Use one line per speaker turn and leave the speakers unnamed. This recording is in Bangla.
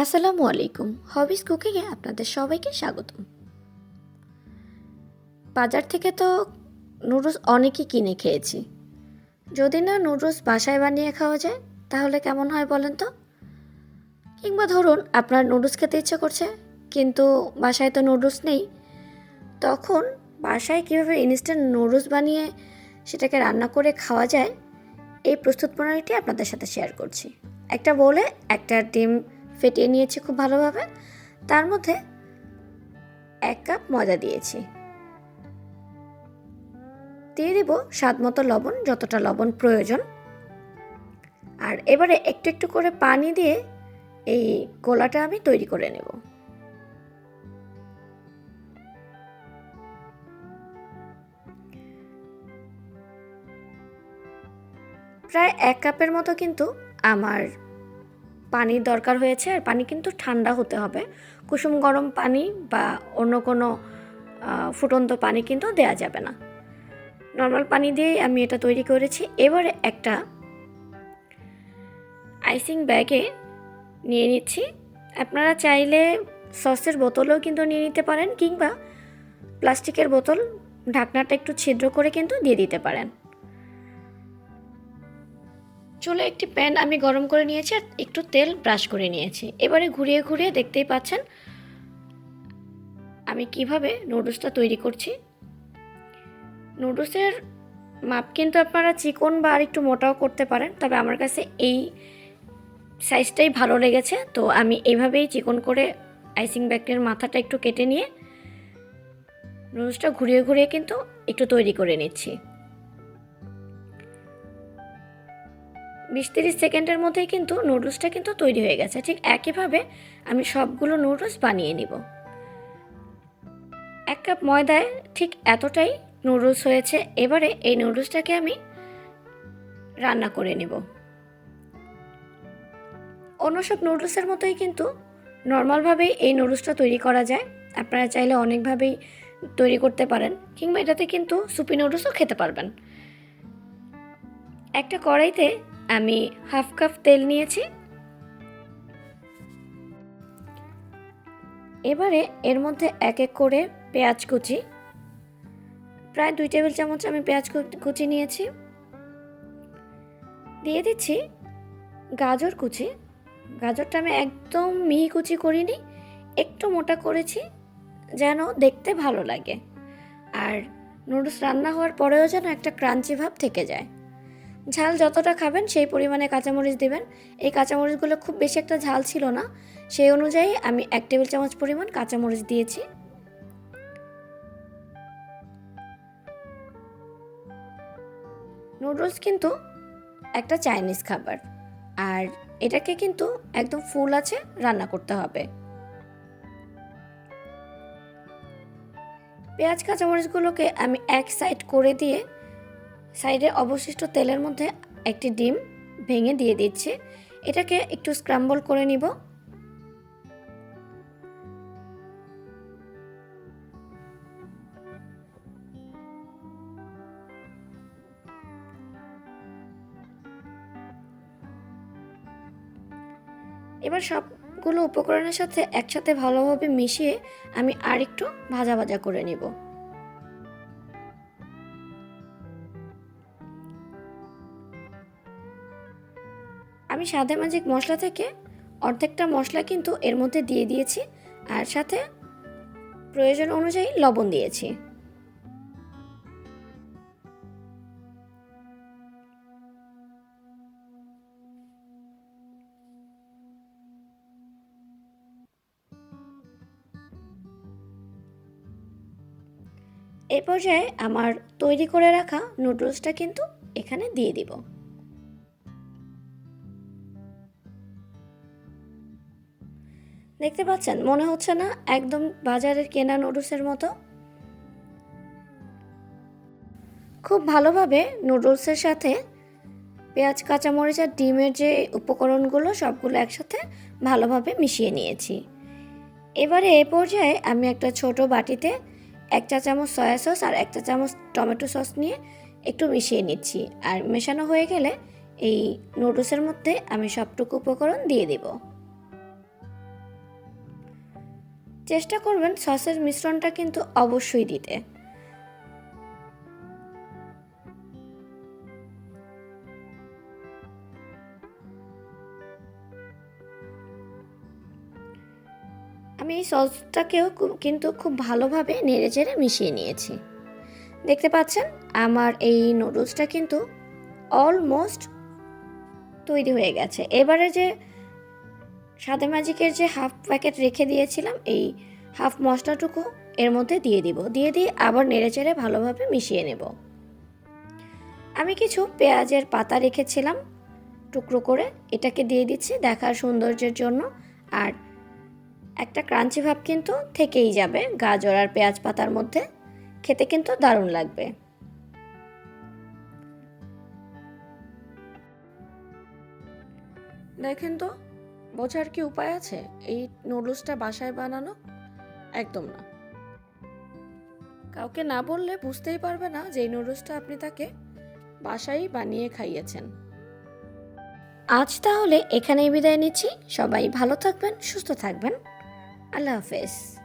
আসসালামু আলাইকুম। হবিস কুকিংয়ে আপনাদের সবাইকে স্বাগতম। বাজার থেকে তো নুডলস অনেকই কিনে খেয়েছি। যদি না নুডলস বাসায় বানিয়ে খাওয়া যায়, তাহলে কেমন হয় বলেন তো? কিংবা ধরুন, আপনার নুডলস খেতে ইচ্ছে করছে, কিন্তু বাসায় তো নুডলস নেই, তখন বাসায় কীভাবে ইনস্ট্যান্ট নুডলস বানিয়ে সেটাকে রান্না করে খাওয়া যায়, এই প্রস্তুত প্রণালীটি আপনাদের সাথে শেয়ার করছি। একটা বলে একটা ডিম ফেটিয়ে নিয়েছি খুব ভালোভাবে। তার মধ্যে এক কাপ ময়দা দিয়েছি। দিয়ে দিব স্বাদ মতো লবণ, যতটা লবণ প্রয়োজন। আর এবারে একটু একটু করে পানি দিয়ে এই গোলাটা আমি তৈরি করে নেব। প্রায় এক কাপের মতো কিন্তু আমার পানির দরকার হয়েছে আর পানি কিন্তু ঠান্ডা হতে হবে। কুসুম গরম পানি বা অন্য কোনো ফুটন্ত পানি কিন্তু দেয়া যাবে না। নর্মাল পানি দিয়েই আমি এটা তৈরি করেছি। এবারে একটা আইসিং ব্যাগে নিয়ে নিচ্ছি। আপনারা চাইলে সসের বোতলও কিন্তু নিয়ে নিতে পারেন কিংবা প্লাস্টিকের বোতল ঢাকনাটা একটু ছিদ্র করে কিন্তু দিয়ে দিতে পারেন। চুলে একটি প্যান আমি গরম করে নিয়েছি আর একটু তেল ব্রাশ করে নিয়েছি। এবারে ঘুরিয়ে ঘুরিয়ে দেখতেই পাচ্ছেন আমি কীভাবে নুডলসটা তৈরি করছি। নুডলসের মাপ কিন্তু আপনারা চিকন বা আর একটু মোটাও করতে পারেন, তবে আমার কাছে এই সাইজটাই ভালো লেগেছে। তো আমি এইভাবেই চিকন করে আইসিং ব্যাগের মাথাটা একটু কেটে নিয়ে নুডলসটা ঘুরিয়ে ঘুরিয়ে কিন্তু একটু তৈরি করে নিচ্ছি। বিশ তিরিশ সেকেন্ডের মধ্যেই কিন্তু নুডলসটা কিন্তু তৈরি হয়ে গেছে। ঠিক একইভাবে আমি সবগুলো নুডলস বানিয়ে নিব। এক কাপ ময়দায় ঠিক এতটাই নুডলস হয়েছে, এবারে এই নুডলসটাকে আমি রান্না করে নিব। অন্য সব নুডলসের মতোই কিন্তু নর্মালভাবেই এই নুডলসটা তৈরি করা যায়। আপনারা চাইলে অনেকভাবেই তৈরি করতে পারেন, কিংবা এটাতে কিন্তু সুপি নুডলসও খেতে পারবেন। একটা কড়াইতে আমি হাফ কাপ তেল নিয়েছি। এবারে এর মধ্যে এক এক করে পেঁয়াজ কুচি। প্রায় দুই টেবিল চামচ আমি পেঁয়াজ কুচি নিয়েছি। দিয়ে দিচ্ছি গাজর কুচি। গাজরটা আমি একদম মিহি কুচি করিনি, একটু মোটা করেছি যেন দেখতে ভালো লাগে। আর নুডলস রান্না হওয়ার পরেও যেন একটা ক্রাঞ্চি ভাব থেকে যায়। ঝাল যতটা খাবেন, সেই পরিমাণে কাঁচামরিচ দেবেন। এই কাঁচামরিচগুলো খুব বেশি একটা ঝাল ছিল না। সেই অনুযায়ী আমি এক টেবিল চামচ পরিমাণ কাঁচামরিচ দিয়েছি। নুডলস কিন্তু একটা চাইনিজ খাবার। আর এটাকে কিন্তু একদম ফুল আছে, রান্না করতে হবে। পেঁয়াজ, কাঁচামরিচগুলোকে আমি এক সাইড করে দিয়ে সাইডে অবশিষ্ট তেলের মধ্যে একটি ডিম ভেঙে দিয়ে দিচ্ছি। এটাকে একটু স্ক্রাম্বল করে নিব। এবার সবগুলো উপকরণের সাথে একসাথে ভালোভাবে মিশিয়ে আমি আরেকটু ভাজা ভাজা করে নিব। আমি সাদে ম্যাজিক মশলা থেকে অর্ধেকটা মশলা কিন্তু এর মধ্যে দিয়ে দিয়েছি আর সাথে প্রয়োজন অনুযায়ী লবণ দিয়েছি। এ পর্যায়ে আমার তৈরি করে রাখা নুডলসটা কিন্তু এখানে দিয়ে দিব। দেখতে পাচ্ছেন? মনে হচ্ছে না একদম বাজারের কেনা নুডলসের মতো? খুব ভালোভাবে নুডলসের সাথে পেঁয়াজ, কাঁচামরিচ আর ডিমের যে উপকরণগুলো সবগুলো একসাথে ভালোভাবে মিশিয়ে নিয়েছি। এবারে এ পর্যায়ে আমি একটা ছোট বাটিতে এক চা চামচ সয়া সস আর এক চা চামচ টমেটো সস নিয়ে একটু মিশিয়ে নিচ্ছি। আর মেশানো হয়ে গেলে এই নুডলসের মধ্যে আমি সবটুকু উপকরণ দিয়ে দেবো। চেষ্টা করবেন সসের মিশ্রণটা কিন্তু অবশ্যই দিতে। আমি এই সসটাকেও কিন্তু খুব ভালোভাবে নেড়ে চেড়ে মিশিয়ে নিয়েছি। দেখতে পাচ্ছেন, আমার এই নুডলসটা কিন্তু অলমোস্ট তৈরি হয়ে গেছে। এবারে যে সাদে ম্যাজিকের যে হাফ প্যাকেট রেখে দিয়েছিলাম, এই হাফ মশলাটুকু এর মধ্যে দিয়ে দিব। দিয়ে দিয়ে আবার নেড়ে চেড়ে ভালোভাবে মিশিয়ে নেব। আমি কিছু পেঁয়াজের পাতা রেখেছিলাম টুকরো করে। এটাকে দিয়ে দিচ্ছি দেখার সৌন্দর্যের জন্য। আর একটা ক্রাঞ্চি ভাব কিন্তু থেকেই যাবে গাজর আর পেঁয়াজ পাতার মধ্যে। খেতে কিন্তু দারুণ লাগবে। দেখেন তো বোঝার কি উপায় আছে? এই নুডলসটা বাসায় বানানো? একদম না। কাউকে না বললে বুঝতেই পারবে না যে এই নুডলসটা আপনি তাকে বাসায় বানিয়ে খাইয়েছেন। আজ তাহলে এখানেই বিদায় নিচ্ছি। সবাই ভালো থাকবেন, সুস্থ থাকবেন। আল্লাহ হাফেজ।